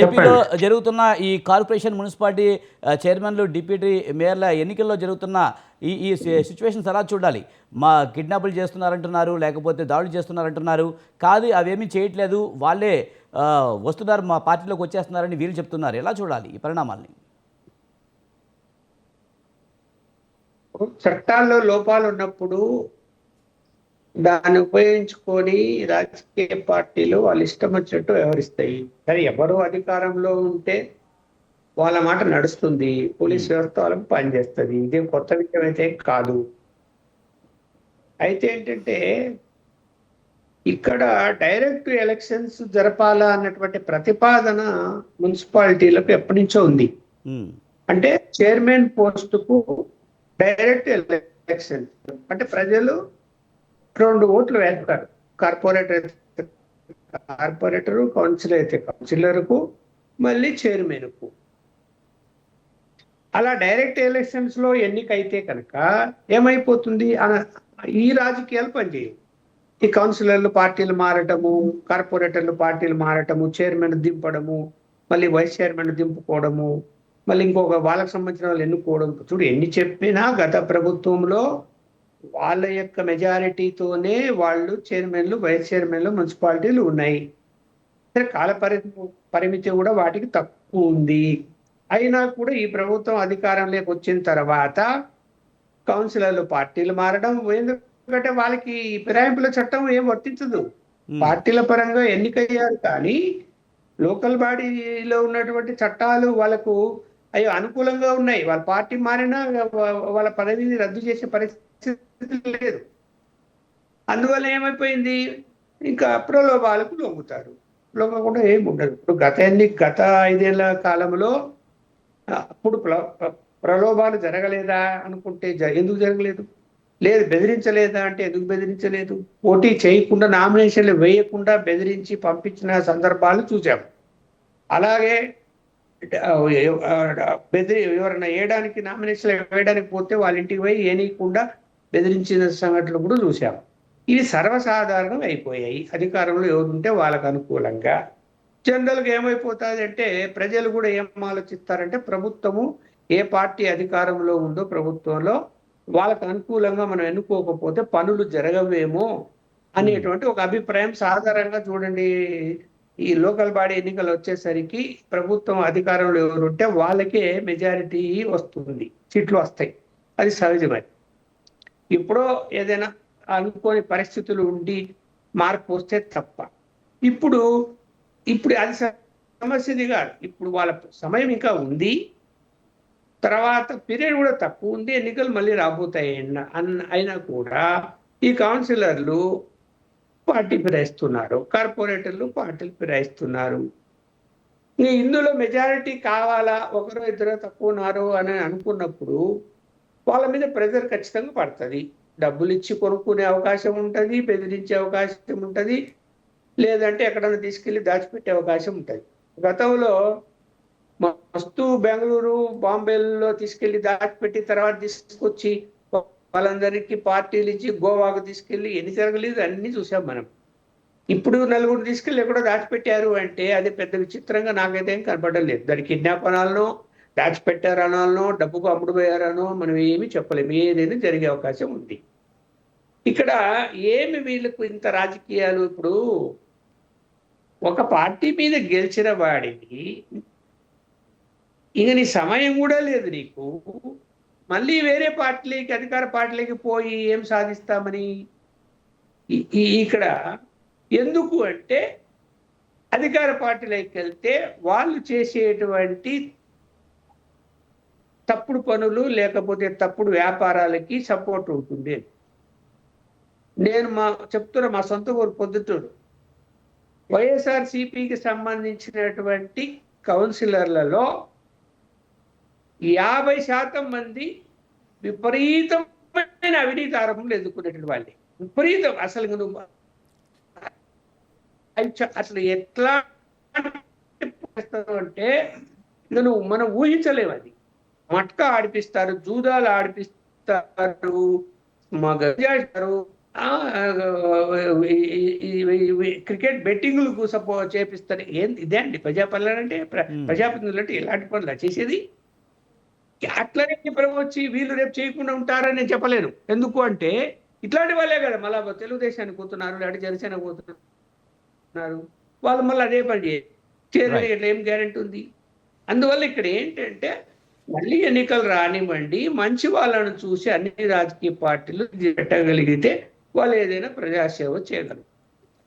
ఏపీలో జరుగుతున్న ఈ కార్పొరేషన్ మున్సిపాలిటీ చైర్మన్లు డిప్యూటీ మేయర్ల ఎన్నికల్లో జరుగుతున్న ఈ ఈ సిచ్యువేషన్స్ ఎలా చూడాలి? మా కిడ్నాపులు చేస్తున్నారంటున్నారు లేకపోతే దాడులు చేస్తున్నారంటున్నారు. కాదు అవేమీ చేయట్లేదు. వాళ్ళే వస్తున్నారు మా పార్టీలోకి వచ్చేస్తున్నారని వీళ్ళు చెప్తున్నారు. ఎలా చూడాలి ఈ పరిణామాల్ని? చట్టాల్లో లోపాలు ఉన్నప్పుడు దాన్ని ఉపయోగించుకొని రాజకీయ పార్టీలు వాళ్ళు ఇష్టం వచ్చినట్టు వ్యవహరిస్తాయి. సరే ఎవరు అధికారంలో ఉంటే వాళ్ళ మాట నడుస్తుంది. పోలీస్ వ్యవస్థ వాళ్ళకి పనిచేస్తుంది. ఇదేం కొత్త విషయం అయితే కాదు. అయితే ఏంటంటే ఇక్కడ డైరెక్ట్ ఎలక్షన్స్ జరపాలా అన్నటువంటి ప్రతిపాదన మున్సిపాలిటీలకు ఎప్పటి నుంచో ఉంది. అంటే చైర్మన్ పోస్టుకు డైరెక్ట్ ఎలక్షన్. అంటే ప్రజలు రెండు ఓట్లు వేస్తారు. కార్పొరేటర్ అయితే కార్పొరేటర్ కౌన్సిలర్ అయితే కౌన్సిలర్కు మళ్ళీ చైర్మన్కు. అలా డైరెక్ట్ ఎలక్షన్స్లో ఎన్నికైతే కనుక ఏమైపోతుంది? అన- ఈ రాజకీయాలు పనిచేయవు. ఈ కౌన్సిలర్లు పార్టీలు మారటము కార్పొరేటర్లు పార్టీలు మారటము చైర్మన్ దింపడము మళ్ళీ వైస్ చైర్మన్ దింపుకోవడము మళ్ళీ ఇంకొక వాళ్ళకి సంబంధించిన వాళ్ళు ఎన్నుకోవడం. చూడు ఎన్ని చెప్పినా గత ప్రభుత్వంలో వాళ్ళ యొక్క మెజారిటీతోనే వాళ్ళు చైర్మన్లు వైస్ చైర్మన్లు మున్సిపాలిటీలు ఉన్నాయి. సరే కాల పరి పరిమితి కూడా వాటికి తక్కువ ఉంది. అయినా కూడా ఈ ప్రభుత్వం అధికారంలోకి వచ్చిన తర్వాత కౌన్సిలర్లు పార్టీలు మారడం ఎందుకంటే వాళ్ళకి ఫిరాయింపుల చట్టం ఏం వర్తించదు. పార్టీల పరంగా ఎన్నికయ్యారు కానీ లోకల్ బాడీలో ఉన్నటువంటి చట్టాలు వాళ్ళకు అవి అనుకూలంగా ఉన్నాయి. వాళ్ళ పార్టీ మారినా వాళ్ళ పదవిని రద్దు చేసే పరిస్థితి లేదు. అందువల్ల ఏమైపోయింది? ఇంకా ప్రలోభాలకు లొంగుతారు లొంగకుండా ఏమి ఉండదు. ఇప్పుడు గత ఎన్ని గత ఐదేళ్ళ కాలంలో అప్పుడు ప్ర- ప్రలోభాలు జరగలేదా అనుకుంటే జ- ఎందుకు జరగలేదు? లేదు బెదిరించలేదా అంటే ఎందుకు బెదిరించలేదు? పోటీ చేయకుండా నామినేషన్లు వేయకుండా బెదిరించి పంపించిన సందర్భాలు చూసాము అలాగే బెదిరి ఎవరైనా వేయడానికి నామినేషన్లు వేయడానికి పోతే వాళ్ళ ఇంటికి పోయి ఏనీయకుండా బెదిరించిన సంఘటనలు కూడా చూసాం ఇవి సర్వసాధారణం అయిపోయాయి. అధికారంలో ఎవరు ఉంటే వాళ్ళకు అనుకూలంగా. జనరల్గా ఏమైపోతుంది అంటే ప్రజలు కూడా ఏం ఆలోచిస్తారంటే ప్రభుత్వము ఏ పార్టీ అధికారంలో ఉందో ప్రభుత్వంలో వాళ్ళకు అనుకూలంగా మనం ఎన్నుకోకపోతే పనులు జరగవేమో అనేటువంటి ఒక అభిప్రాయం సాధారణంగా చూడండి. ఈ లోకల్ బాడీ ఎన్నికలు వచ్చేసరికి ప్రభుత్వం అధికారంలో ఎవరు ఉంటే వాళ్ళకే మెజారిటీ వస్తుంది. సీట్లు వస్తాయి. అది సహజమే. ఇప్పుడు ఏదైనా అనుకోని పరిస్థితులు ఉండి మార్పు వస్తే తప్ప. ఇప్పుడు ఇప్పుడు అది సమస్యది కాదు. ఇప్పుడు వాళ్ళ సమయం ఇంకా ఉంది. తర్వాత పీరియడ్ కూడా తక్కువ ఉంది. ఎన్నికలు మళ్ళీ రాబోతాయి అన్న- అయినా కూడా ఈ కౌన్సిలర్లు పార్టీ ఫిరాయిస్తున్నారు. కార్పొరేటర్లు పార్టీలు ఫిరాయిస్తున్నారు. ఇందులో మెజారిటీ కావాలా? ఒకరో ఇద్దరు తక్కువ ఉన్నారు అని అనుకున్నప్పుడు వాళ్ళ మీద ప్రెజర్ ఖచ్చితంగా పడుతుంది. డబ్బులు ఇచ్చి కొనుక్కునే అవకాశం ఉంటుంది బెదిరించే అవకాశం ఉంటుంది లేదంటే ఎక్కడైనా తీసుకెళ్ళి దాచిపెట్టే అవకాశం ఉంటుంది. గతంలో మస్తు బెంగళూరు బాంబేలో తీసుకెళ్ళి దాచిపెట్టి తర్వాత తీసుకొచ్చి వాళ్ళందరికీ పార్టీలు ఇచ్చి గోవాకు తీసుకెళ్ళి ఎన్ని జరగలేదు అన్ని చూసాం మనం. ఇప్పుడు నలుగురు తీసుకెళ్ళి ఎక్కడో దాచిపెట్టారు అంటే అది పెద్ద విచిత్రంగా నాకైతే ఏం కనపడలేదు. దాని కిడ్నాపనాలను దాచిపెట్టారనాలనో డబ్బుకు అమ్ముడుపోయారనో మనం ఏమి చెప్పలేము ఏదైనా జరిగే అవకాశం ఉంది. ఇక్కడ ఏమి వీళ్ళకు ఇంత రాజకీయాలు ఇప్పుడు? ఒక పార్టీ మీద గెలిచిన వాడికి ఇక నీ సమయం కూడా లేదు నీకు. మళ్ళీ వేరే పార్టీలకి అధికార పార్టీలకి పోయి ఏం సాధిస్తామని? ఇక్కడ ఎందుకు అంటే అధికార పార్టీలోకి వెళ్తే వాళ్ళు చేసేటువంటి తప్పుడు పనులు లేకపోతే తప్పుడు వ్యాపారాలకి సపోర్ట్ ఉంటుంది నేను మా చెప్తున్న మా సొంత ఊరు పొద్దుటూరు. వైఎస్ఆర్ సిపికి సంబంధించినటువంటి కౌన్సిలర్లలో యాభై శాతం మంది విపరీతమైన అవినీతి ఆరోపణలు ఎదుర్కొనేటువంటి వాళ్ళే. విపరీతం. అసలు నువ్వు అసలు ఎట్లా అంటే నువ్వు మనం ఊహించలేము అది. మట్కా ఆడిపిస్తారు జూదాలు ఆడిపిస్తారు మగ చేస్తారు ఆ, ఈ- ఈ- ఈ- ఈ క్రికెట్ బెట్టింగ్లకు సపో చేపిస్తారు. ఏంది ఇదే అండి? ప్రజాపాలన అంటే ప్ర-. ప్రజాప్రతినిధులు అంటే ఇలాంటి పనులు చేసేది? అట్లనే చెప్పడం వచ్చి వీళ్ళు రేపు చేయకుండా ఉంటారని నేను చెప్పలేను. ఎందుకు అంటే ఇట్లాంటి వాళ్ళే కదా. మళ్ళా తెలుగుదేశానికి పోతున్నారు లేకపోతే జనసేన పోతున్నారు. వాళ్ళు మళ్ళీ అదే పని. ఇట్లా ఏం గ్యారెంటీ ఉంది? అందువల్ల ఇక్కడ ఏంటంటే మళ్ళీ ఎన్నికలు రానివ్వండి మంచి వాళ్ళను చూసి అన్ని రాజకీయ పార్టీలు పెట్టగలిగితే వాళ్ళు ఏదైనా ప్రజాసేవ చేయగలరు.